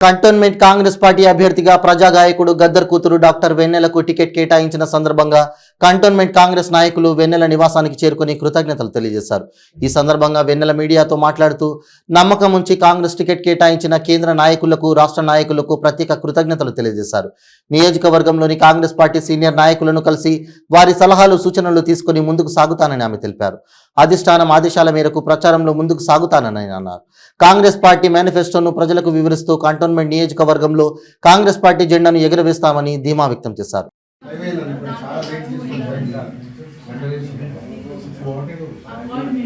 Cantonment Congress party అభ్యర్థిగా ప్రజాగాయకుడు గద్దర్ కూతురు doctor వెన్నెలకు ticket కేటాయించిన సందర్భంగా కంటోన్మెంట్ కాంగ్రెస్ నాయకులు వెన్నెల నివాసానికి చేరుకుని కృతజ్ఞతలు తెలియజేశారు. ఈ సందర్భంగా వెన్నెల మీడియాతో మాట్లాడుతూ నమ్మకం ఉంచి కాంగ్రెస్ టికెట్ కేటాయించిన కేంద్ర నాయకులకు రాష్ట్ర నాయకులకు ప్రత్యేక కృతజ్ఞతలు తెలియజేశారు. నియోజకవర్గంలోని కాంగ్రెస్ పార్టీ సీనియర్ నాయకులను కలిసి వారి సలహాలు సూచనలు తీసుకుని ముందుకు సాగుతానని ఆమె తెలిపారు. అధిష్టానం ఆదేశాల మేరకు ప్రచారంలో ముందుకు సాగుతానని అన్నారు. కాంగ్రెస్ పార్టీ మేనిఫెస్టోను ప్రజలకు వివరిస్తూ కంటోన్మెంట్ నియోజకవర్గంలో కాంగ్రెస్ పార్టీ జెండాను ఎగురవేస్తామని ధీమా వ్యక్తం చేశారు హైవేలో ఇప్పుడు చాలా రేట్ తీసుకుంటారు బయట. గంట వేసుకుంటారు. అదే ఏం వస్తుంది? వంద వస్తుంది.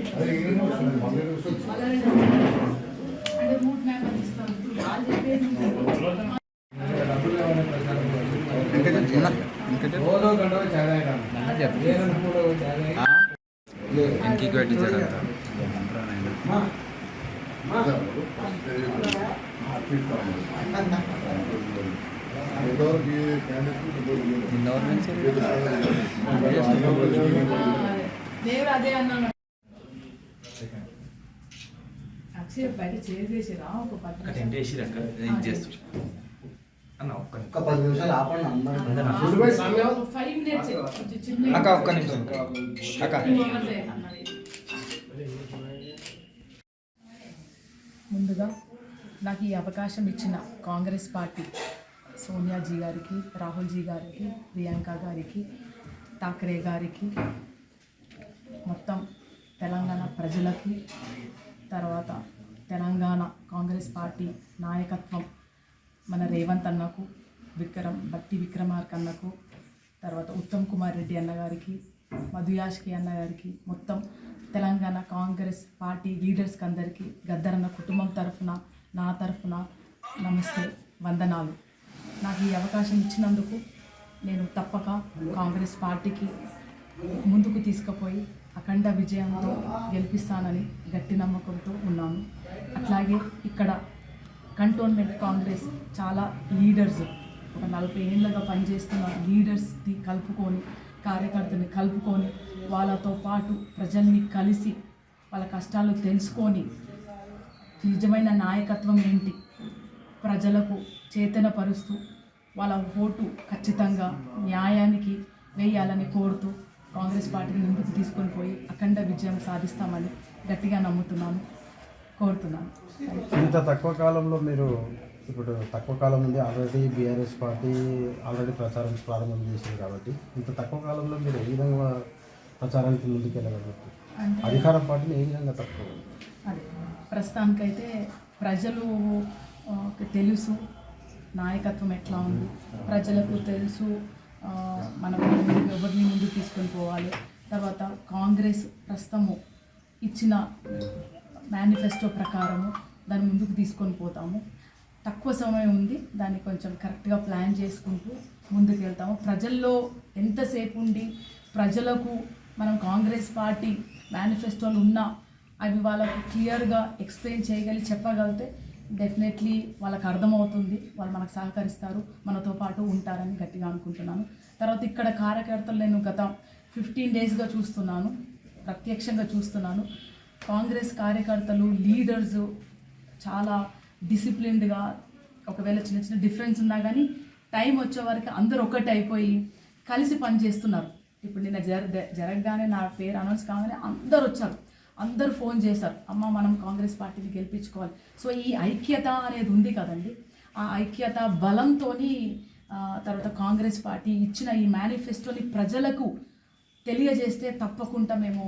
అంటే రూట్ మ్యాప్ అని ఇస్తాం ఇప్పుడు వాళ్ళు చెప్పేది పోయి చాయ్ తాగుతాను. నేను కూడా చాయ్ తాగి- లేదు. వెనక్కి పెట్టించారంట మా. మా. నిన్న నుంచి దేవుడు అదే అన్నాను అక్షయ్ బయట చేసేసిరా ఒక పది ఒక టెంట్ వేసిరాక ఏం చేస్తారు అన్న ఒక్క ఒక్క పది నిమిషాలు ఆపండి అందరూ అందరూ ఫుడ్ బై సామ్యం. ఒక ఫైవ్ మినిట్స్ కొంచెం చిన్న అక్క ఒక్క నిమిషం. అక్క. ముందుగా నాకు ఈ అవకాశం ఇచ్చిన కాంగ్రెస్ పార్టీ సోనియాజీ గారికి రాహుల్జీ గారికి ప్రియాంక గారికి ఠాకరే గారికి మొత్తం తెలంగాణ ప్రజలకి తర్వాత తెలంగాణ కాంగ్రెస్ పార్టీ నాయకత్వం మన రేవంత్ అన్నకు విక్రమ్ బట్టి విక్రమార్క అన్నకు తర్వాత ఉత్తమ్ కుమార్ రెడ్డి అన్నగారికి మధుయాష్కి అన్నగారికి మొత్తం తెలంగాణ కాంగ్రెస్ పార్టీ లీడర్స్కి అందరికీ గద్దరన్న కుటుంబం తరఫున నా తరఫున నమస్తే వందనాలు. నాకు ఈ అవకాశం ఇచ్చినందుకు నేను తప్పక కాంగ్రెస్ పార్టీకి ముందుకు తీసుకుపోయి అఖండ విజయంతో గెలిపిస్తానని గట్టి నమ్మకంతో ఉన్నాను. అట్లాగే ఇక్కడ కంటోన్మెంట్ కాంగ్రెస్ చాలా లీడర్స్ ఒక నలభై ఏళ్ళగా పనిచేస్తున్న లీడర్స్ని కలుపుకొని కార్యకర్తని కలుపుకొని వాళ్ళతో పాటు ప్రజల్ని కలిసి వాళ్ళ కష్టాలు తెలుసుకొని నిజమైన నాయకత్వం ఏంటి? ప్రజలకు చేతనపరుస్తూ వాళ్ళ ఓటు ఖచ్చితంగా న్యాయానికి వేయాలని కోరుతూ కాంగ్రెస్ పార్టీని ముందుకు తీసుకొని పోయి అఖండ విజయం సాధిస్తామని గట్టిగా నమ్ముతున్నాను కోరుతున్నాను. ఇంత తక్కువ కాలంలో మీరు ఇప్పుడు తక్కువ కాలం నుండి ఆల్రెడీ బీఆర్ఎస్ పార్టీ ఆల్రెడీ ప్రచారం ప్రారంభం చేసింది కాబట్టి ఇంత తక్కువ కాలంలో మీరు ఏ విధంగా ప్రచారానికి ముందుకు వెళ్ళగలుగుతారు? అంటే అధికార పార్టీని ఏ విధంగా తక్కువ అదే ప్రస్తుతానికైతే ప్రజలు తెలుసు నాయకత్వం ఎట్లా ఉంది ప్రజలకు తెలుసు మనం ఎవరిని ముందుకు తీసుకొని పోవాలి. తర్వాత కాంగ్రెస్ ప్రస్తుతము ఇచ్చిన మేనిఫెస్టో ప్రకారము దాన్ని ముందుకు తీసుకొని పోతాము. తక్కువ సమయం ఉంది దాన్ని కొంచెం కరెక్ట్గా ప్లాన్ చేసుకుంటూ ముందుకు వెళ్తాము. ప్రజల్లో ఎంతసేపు ఉండి ప్రజలకు మనం కాంగ్రెస్ పార్టీ మేనిఫెస్టోలు ఉన్నా అవి వాళ్ళకు క్లియర్గా ఎక్స్ప్లెయిన్ చేయగలి చెప్పగలిగితే డెఫినెట్లీ వాళ్ళకి అర్థమవుతుంది వాళ్ళు మనకు సహకరిస్తారు మనతో పాటు ఉంటారని గట్టిగా అనుకుంటున్నాను. తర్వాత ఇక్కడ కార్యకర్తలు నేను గత ఫిఫ్టీన్ డేస్గా చూస్తున్నాను ప్రత్యక్షంగా చూస్తున్నాను. కాంగ్రెస్ కార్యకర్తలు లీడర్స్ చాలా డిసిప్లిన్డ్గా ఒకవేళ చిన్న చిన్న డిఫరెన్స్ ఉన్నా కానీ టైం వచ్చే వరకు అందరూ ఒకటి అయిపోయి కలిసి పనిచేస్తున్నారు. ఇప్పుడు నిన్న జర జరగగానే నా పేరు అనౌన్స్ కాగానే అందరు వచ్చారు. అందరూ ఫోన్ చేశారు. అమ్మ మనం కాంగ్రెస్ పార్టీని గెలిపించుకోవాలి. సో ఈ ఐక్యత అనేది ఉంది కదండి. ఆ ఐక్యత బలంతో తర్వాత కాంగ్రెస్ పార్టీ ఇచ్చిన ఈ మేనిఫెస్టోని ప్రజలకు తెలియజేస్తే తప్పకుండా మేము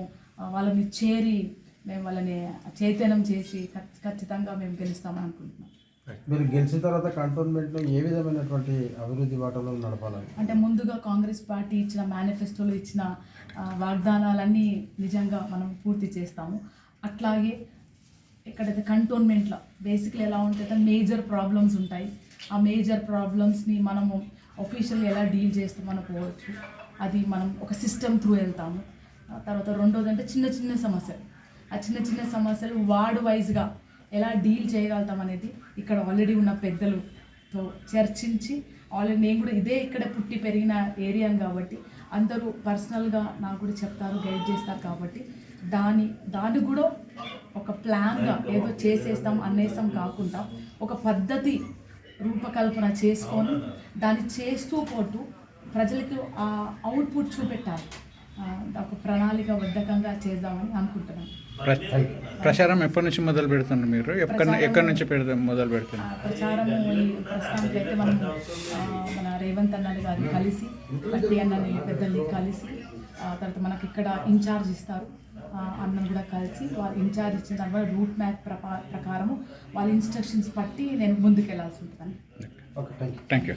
వాళ్ళని చేరి మేము వాళ్ళని చైతన్యం చేసి ఖచ్చితంగా మేము గెలుస్తామని అనుకుంటున్నాం. మీరు గెలిచిన తర్వాత కంటోన్మెంట్లో ఏ విధమైనటువంటి అభివృద్ధి బాటలో నడపాలని? అంటే ముందుగా కాంగ్రెస్ పార్టీ ఇచ్చిన మేనిఫెస్టోలో ఇచ్చిన వాగ్దానాలన్నీ నిజంగా మనం పూర్తి చేస్తాము. అట్లాగే ఇక్కడైతే కంటోన్మెంట్లో బేసిక్లీ ఎలా ఉంటుందంటే మేజర్ ప్రాబ్లమ్స్ ఉంటాయి. ఆ మేజర్ ప్రాబ్లమ్స్ని మనము ఒఫీషియల్గా ఎలా డీల్ చేస్తామని పోవచ్చు. అది మనం ఒక సిస్టమ్ త్రూ వెళ్తాము. తర్వాత రెండోది అంటే చిన్న చిన్న సమస్యలు. ఆ చిన్న చిన్న సమస్యలు వార్డ్ వైజ్గా ఎలా డీల్ చేయగలుగుతాం అనేది ఇక్కడ ఆల్రెడీ ఉన్న పెద్దలతో చర్చించి ఆల్రెడీ నేను కూడా ఇదే ఇక్కడ పుట్టి పెరిగిన ఏరియాను కాబట్టి అందరూ పర్సనల్గా నాకు కూడా చెప్తారు గైడ్ చేస్తారు కాబట్టి దాని దాన్ని కూడా ఒక ప్లాన్గా ఏదో చేసేస్తాం అనేస్తాం కాకుండా ఒక పద్ధతి రూపకల్పన చేసుకొని దాన్ని చేస్తూ పోతూ ప్రజలకు ఆ అవుట్పుట్ చూపెట్టాలి. ఆ, ఒక ప్రణాళికబద్ధకంగా చేద్దామని అనుకుంటున్నాను. ప్ర- ప్రచారం ఎప్పటి నుంచి మొదలు పెడుతున్నారు మీరు? ఎక్కడ ఎక్కడి నుంచి పెడతా మొదలు పెడుతున్నారు? ప్రచారము ఈ ప్రస్తుతానికి అయితే మనం మన రేవంత్ అన్నది గారిని కలిసి పట్టి అన్నని పెద్దల్ని కలిసి ఆ, తర్వాత మనకి ఇక్కడ ఇన్ఛార్జ్ ఇస్తారు. ఆ, అన్నను కూడా కలిసి వాళ్ళు ఇన్ఛార్జ్ ఇచ్చిన తర్వాత రూట్ మ్యాప్ ప్రకారము వాళ్ళ ఇన్స్ట్రక్షన్స్ పట్టి నేను ముందుకు వెళ్ళాల్సి ఉంటుంది థ్యాంక్ యూ